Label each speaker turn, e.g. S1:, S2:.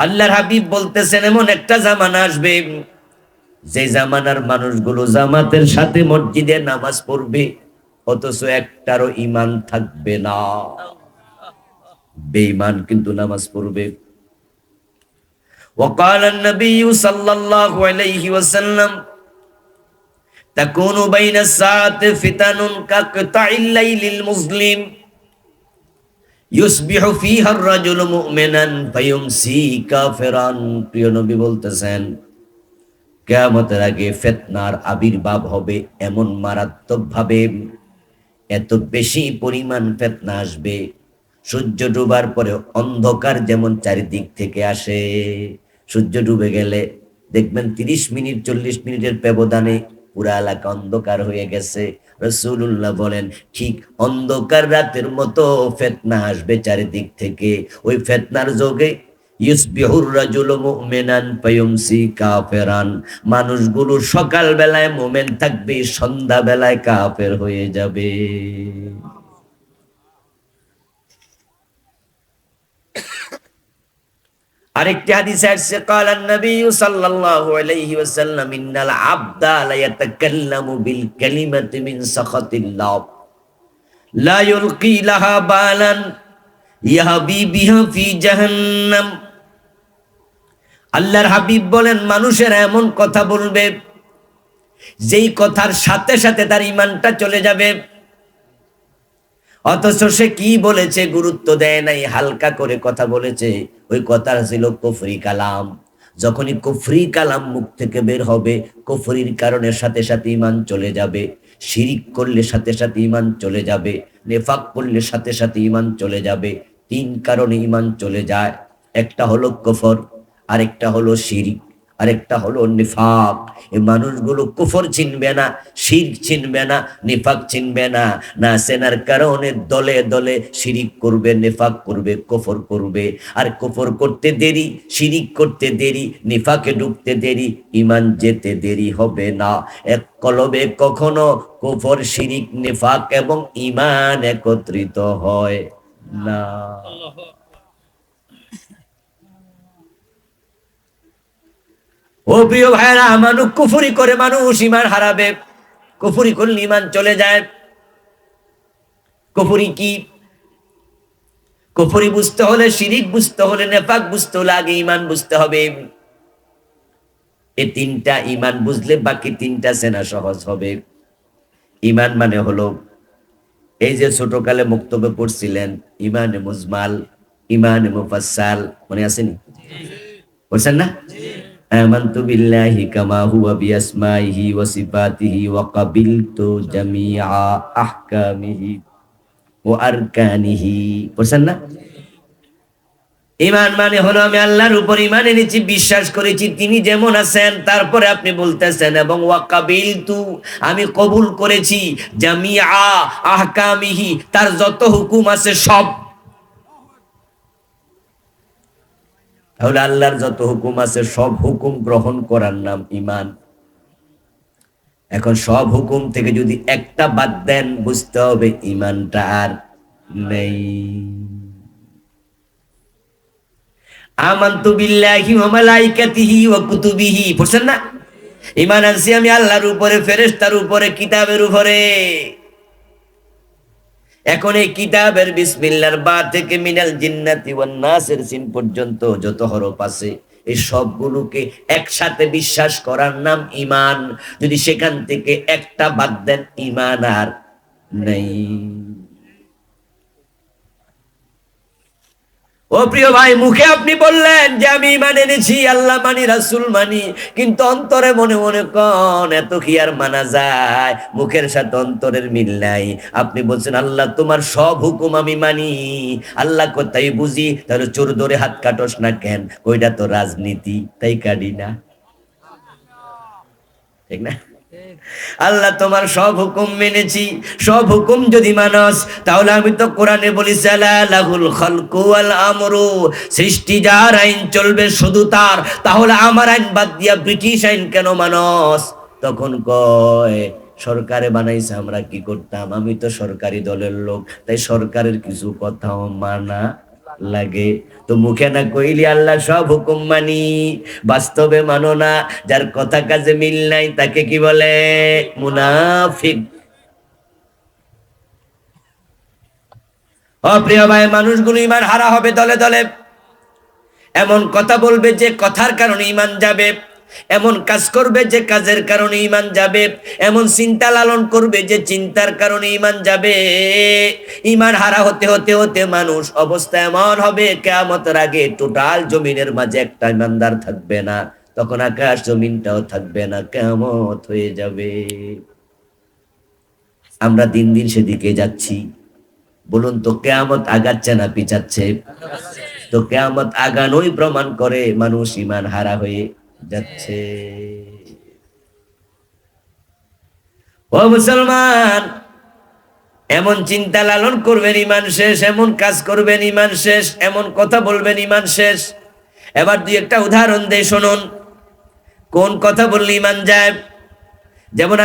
S1: আল্লাহর হাবিব বলতেছেন এমন একটা জামানা আসবে যে জামানার মানুষগুলো জামাতের সাথে মসজিদে নামাজ পড়বে অথচ একটারও ইমান থাকবে না বেঈমান কিন্তু নামাজ পড়বে وقال النبي صلى الله عليه وسلم تكون بين الساعة فتن كقطع الليل المظلم ইউসবিহু ফিহার রাজুল মুমিনান ফায়ুমসি কাফিরান। প্রিয় নবী বলতেছেন, কেয়ামতের আগে ফেতনার আবির্ভাব হবে এমন মারাত্মকভাবে, এত বেশি পরিমাণ ফেতনা আসবে, সূর্য ডুবার পরে অন্ধকার যেমন চারিদিক থেকে আসে, সূর্য ডুবে গেলে দেখবেন তিরিশ মিনিট, চল্লিশ মিনিটের ব্যবধানে পুরা অন্ধকার হয়ে গেছে। রসুল্লাহ বলেন, ঠিক অন্ধকার রাতের মতো ফেতনা আসবে চারিদিক থেকে। ওই ফেতনার যোগে মানুষগুলো সকাল বেলায় মোমেন থাকবে সন্ধ্যা বেলায় কাফের হয়ে যাবে। আরেকটি হাদিসে আসছে, কালা নবী সাল্লাল্লাহু আলাইহি ওয়াসাল্লাম, ইন্নাল আবদা লা ইয়াতাকাল্লামু বিল কালিমাতি মিন সাখাতিল্লাহ লা ইউলকি লাহা বালান ইয়াহবি বিহা ফি জাহান্নাম। আল্লাহর হাবিব বলেন, মানুষের এমন কথা বলবে, যেই কথার সাথে সাথে তার ইমানটা চলে যাবে। অথচ সে কি বলেছে গুরুত্ব দেয় নাই, হালকা করে কথা বলেছে। ওই কথা ছিল কুফরি কালাম। যখনই কুফরি কালাম মুখ থেকে বের হবে, কুফরির কারণে সাথে সাথে ইমান চলে যাবে। শিরিক করলে সাথে সাথে ইমান চলে যাবে। নেফাক করলে সাথে সাথে ইমান চলে যাবে। তিন কারণে ইমান চলে যায়। একটা হলো কফর, আরেকটা হলো শিরিক। আরেকটা হলো নিফাক। এই মানুষগুলো কুফর চিনবে না, শির চিনবে না, নিফাক চিনবে না। না সেনার কারণে দলে দলে শিরিক করবে, নিফাক করবে, কুফর করবে। আর কুফর করতে দেরি, শিরিক করতে দেরি, নিফাকে ঢুকতে দেরি ইমান যেতে দেরি হবে না। এক কলবে কখনো কুফর, শিরিক, নিফাক এবং ইমান একত্রিত হয় না। ও প্রিয় ভাইরা মানুষ কুফুরি করে মানুষ ইমান হারাবে। কুফুরি করলে ইমান চলে যায়। কুফুরি কি? কুফুরি বুঝতে হলে শিরিক বুঝতে হলে নেফাক বুঝতে হলে আগে ইমান বুঝতে হবে। এই তিনটা ইমান বুঝলে বাকি তিনটা সেনা সহজ হবে। ইমান মানে হলো এই যে ছোটকালে মুক্তব্য পড়ছিলেন ইমানে মুজমাল ইমানে মুফাসাল মনে আসেনি বলছেন না? آمنت بالله كما هو بأسمائه وصفاته وقبلت جميع أحكامه وأركانه পড়ছেন না ইমান মানে হলো আমি আল্লাহর উপর ইমান এনেছি বিশ্বাস করেছি তিনি যেমন আছেন তারপরে আপনি বলতেছেন এবং ওয়াকাবিল তু আমি কবুল করেছি জামিয়া আহকামিহি তার যত হুকুম আছে সব তাহলে আল্লাহর যত হুকুম আছে, সব হুকুম গ্রহণ করার নাম ইমান এখন সব হুকুম থেকে যদি একটা বাদ দেন, বুঝতে হবে ইমানটা আর নেই। আমান্তু বিল্লাহি ওয়া মালাইকাতিহি ওয়া কুতুবিহি। পড়ছেন না? ইমান আনছি আমি আল্লাহর উপরে, ফেরেশতার উপরে, কিতাবের উপরে। এখন এই কিতাবের বিসমিল্লার বা থেকে মিনাল জিন্নাতি ওয়ান নাসের সিন পর্যন্ত যত হরফ আছে, এই সবগুলোকে একসাথে বিশ্বাস করার নাম ইমান যদি সেখান থেকে একটা বাদ দেন ইমান আর নেই। ও প্রিয় ভাই, মুখে আপনি বললেন যে আমি ইমান এনেছি, আল্লাহ মানি, রাসুল মানি, কিন্তু অন্তরে মনে মনে কন, এত কি আর মানা যায়? মুখের সাথে অন্তরের মিল নাই। আপনি বলছেন, আল্লাহ, তোমার সব হুকুম আমি মানি। আল্লাহ কোথায় বুঝি, তাহলে চোর ধরে হাত কাটস না কেন? ওইটা তো রাজনীতি, তাই কাটি না। ঠিক না? আল্লাহ তোমার সব হুকুম মেনেছি, সব হুকুম যদি মানস, তাহলে আমি তো কোরআনে বলি আমরু সৃষ্টি যার আইন চলবে শুধু তার, তাহলে আমার আইন বাদ দিয়া ব্রিটিশ আইন কেন মানস? তখন কয়, সরকারে বানাইছে, আমরা কি করতাম? আমি তো সরকারি দলের লোক, তাই সরকারের কিছু কথাও মানা লাগে। তো মুখে না কইলি আল্লাহ সব হুকুম মানি। বাস্তবে মানো না, যার কথা কাজে মিল নাই তাকে কি বলে? মুনাফিক। অপ্রিয় ভাই, মানুষগুলো ইমান হারা হবে দলে দলে। এমন কথা বলবে যে কথার কারণে ইমান যাবে। এমন কাজ করবে যে কাজের কারণে ইমান যাবে, এমন চিন্তা লালন করবে যে চিন্তার কারণে ইমান যাবে। ইমান হারা হতে হতে হতে মানুষ অবস্থা এমন হবে, কেয়ামতের আগে টোটাল জমিনের মাঝে একটা ইমানদার থাকবে না, তখন আকাশ জমিনটাও থাকবে না কেমত হয়ে যাবে। আমরা দিন দিন সেদিকে যাচ্ছি। বলুন তো, কেয়ামত আগাচ্ছে না পিছাচ্ছে? তো কেয়ামত আগানোই প্রমাণ করে মানুষ ইমান হারা হয়ে যাচ্ছে। ও মুসলমান, এমন চিন্তা লালন করবেন ইমান শেষ, এমন কাজ করবেন ইমান শেষ, এমন কথা বলবেন ইমান শেষ। এবার দুই একটা উদাহরণ দেয় শুনুন। কোন কথা বললে ইমান যায়? যেমন